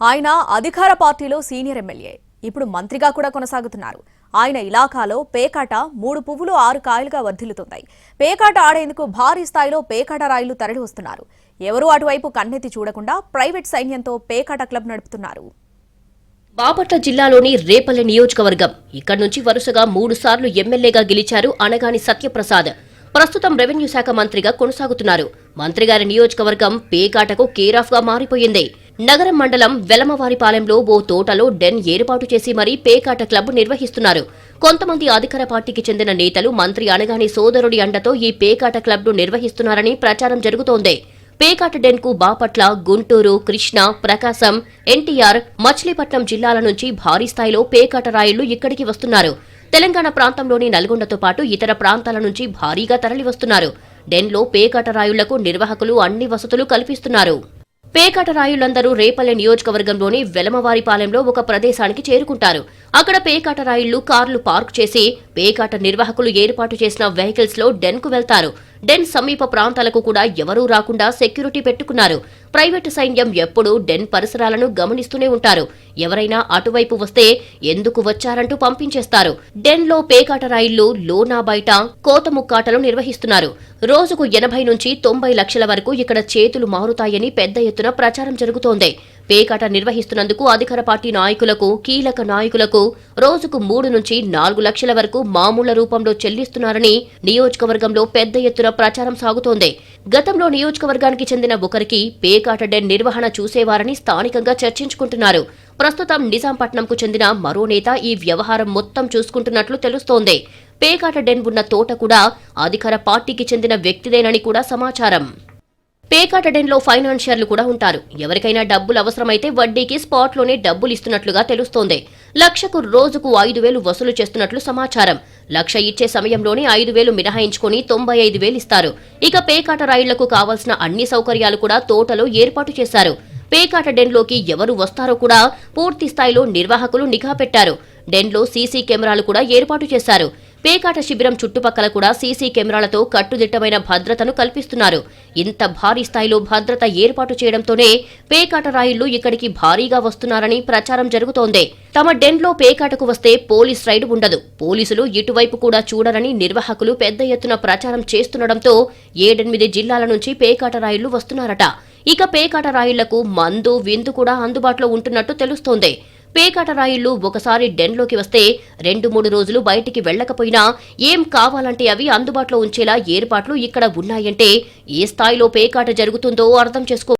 ఆయన అధికార పార్టీలో సీనియర్ ఎమ్మెల్యే. ఇప్పుడు మంత్రిగా కూడా కొనసాగుతున్నారు. ఆయన ఇలాకాలో పేకాట మూడు పువ్వులు ఆరు కాయలుగా వర్ధిల్లుతున్నాయి. పేకాట ఆడేందుకు భారీ స్థాయిలో పేకాట రాయిలు తరలి వస్తున్నారు. ఎవరూ అటువైపు కన్నెత్తి చూడకుండా ప్రైవేట్ సైన్యంతో పేకాట క్లబ్ నడుపుతున్నారు. బాపట్ల జిల్లాలోని రేపల్లె నియోజకవర్గం. ఇక్కడి నుంచి వరుసగా మూడు సార్లు ఎమ్మెల్యేగా గెలిచారు అనగాని సత్యప్రసాద్. ప్రస్తుతం రెవెన్యూ శాఖ మంత్రిగా కొనసాగుతున్నారు. మంత్రిగారి నియోజకవర్గం పేకాటకు కేరాఫ్గా మారిపోయింది. నగరం మండలం వెలమవారిపాలెంలో ఓ తోటలో డెన్ ఏర్పాటు చేసి మరీ పేకాట క్లబ్ నిర్వహిస్తున్నారు. కొంతమంది అధికార పార్టీకి చెందిన నేతలు మంత్రి అనగాని సోదరుడి అండతో ఈ పేకాట క్లబ్ను నిర్వహిస్తున్నారని ప్రచారం జరుగుతోంది. పేకాట డెన్కు బాపట్ల గుంటూరు కృష్ణ ప్రకాశం ఎన్టీఆర్ మచిలీపట్నం జిల్లాల నుంచి భారీ స్థాయిలో పేకాట రాయిళ్ళు ఇక్కడికి వస్తున్నారు. తెలంగాణ ప్రాంతంలోని నల్గొండతో పాటు ఇతర ప్రాంతాల నుంచి భారీగా తరలివస్తున్నారు. డెన్లో పేకాట రాయుళ్ళకు నిర్వాహకులు అన్ని వసతులు కల్పిస్తున్నారు. పేకాట రాయుళ్ళందరూ రేపల్లె నియోజకవర్గంలోని వెలమవారిపాలెంలో ఒక ప్రదేశానికి చేరుకుంటారు. అక్కడ పేకాట రాయుళ్ళు కార్లు పార్క్ చేసి పేకాట నిర్వాహకులు ఏర్పాటు చేసిన వెహికల్స్లో డెన్కు వెళ్తారు. డెన్ సమీప ప్రాంతాలకు కూడా ఎవరూ రాకుండా సెక్యూరిటీ పెట్టుకున్నారు. ప్రైవేటు సైన్యం ఎప్పుడూ డెన్ పరిసరాలను గమనిస్తూనే ఉంటారు. ఎవరైనా అటువైపు వస్తే ఎందుకు వచ్చారంటూ పంపించేస్తారు. డెన్లో పేకాట రైళ్ళు లోనా బయట కోత ముక్కాటలు నిర్వహిస్తున్నారు. రోజుకు ఎనభై నుంచి తొంభై లక్షల వరకు ఇక్కడ చేతులు మారుతాయని పెద్ద ఎత్తున ప్రచారం జరుగుతోంది. పేకాట నిర్వహిస్తున్నందుకు అధికార పార్టీ నాయకులకు కీలక నాయకులకు రోజుకు మూడు నుంచి నాలుగు లక్షల వరకు మామూళ్ళ రూపంలో చెల్లిస్తున్నారని నియోజకవర్గంలో పెద్ద ఎత్తున ప్రచారం సాగుతోంది. గతంలో నియోజకవర్గానికి చెందిన ఒకరికి పేకాట డెన్ నిర్వహణ చూసేవారని స్థానికంగా చర్చించుకుంటున్నారు. ప్రస్తుతం నిజాంపట్నంకు చెందిన మరో నేత ఈ వ్యవహారం మొత్తం చూసుకుంటున్నట్లు తెలుస్తోంది. పేకాట డెన్ ఉన్న తోట కూడా అధికార పార్టీకి చెందిన వ్యక్తిదేనని కూడా సమాచారం. పేకాట డెన్లో ఫైనాన్షియర్లు కూడా ఉంటారు. ఎవరికైనా డబ్బులు అవసరమైతే వడ్డీకి స్పాట్లోనే డబ్బులు ఇస్తున్నట్లుగా తెలుస్తోంది. లక్షకు రోజుకు ఐదు వేలు వసూలు చేస్తున్నట్లు సమాచారం. లక్ష ఇచ్చే సమయంలోనే ఐదు వేలు మినహాయించుకుని తొంభై ఐదు వేలు ఇస్తారు. ఇక పేకాట రైళ్ళకు కావాల్సిన అన్ని సౌకర్యాలు కూడా తోటలో ఏర్పాటు చేశారు. పేకాట డెన్లోకి ఎవరు వస్తారో కూడా పూర్తి స్థాయిలో నిర్వాహకులు నిఘా పెట్టారు. డెన్లో సీసీ కెమెరాలు కూడా ఏర్పాటు చేశారు. పేకాట శిబిరం చుట్టుపక్కల కూడా సీసీ కెమెరాలతో కట్టుదిట్టమైన భద్రతను కల్పిస్తున్నారు. ఇంత భారీ స్థాయిలో భద్రత ఏర్పాటు చేయడంతోనే పేకాట రాయిళ్ళు ఇక్కడికి భారీగా వస్తున్నారని ప్రచారం జరుగుతోంది. తమ డెన్లో పేకాటకు వస్తే పోలీస్ రైడ్ ఉండదు. పోలీసులు ఇటువైపు కూడా చూడరని నిర్వాహకులు పెద్ద ఎత్తున ప్రచారం చేస్తుండటంతో ఏడెనిమిది జిల్లాల నుంచి పేకాట రాయిళ్ళు వస్తున్నారట. ఇక పేకాట రాయిళ్ళకు మందు విందు కూడా అందుబాటులో ఉంటున్నట్టు తెలుస్తోంది. పేకాట రాయిళ్ళు ఒకసారి డెన్లోకి వస్తే రెండు మూడు రోజులు బయటికి వెళ్ళకపోయినా ఏం కావాలంటే అవి అందుబాటులో ఉంచేలా ఏర్పాట్లు ఇక్కడ ఉన్నాయంటే ఏ స్థాయిలో పేకాట జరుగుతుందో అర్థం చేసుకో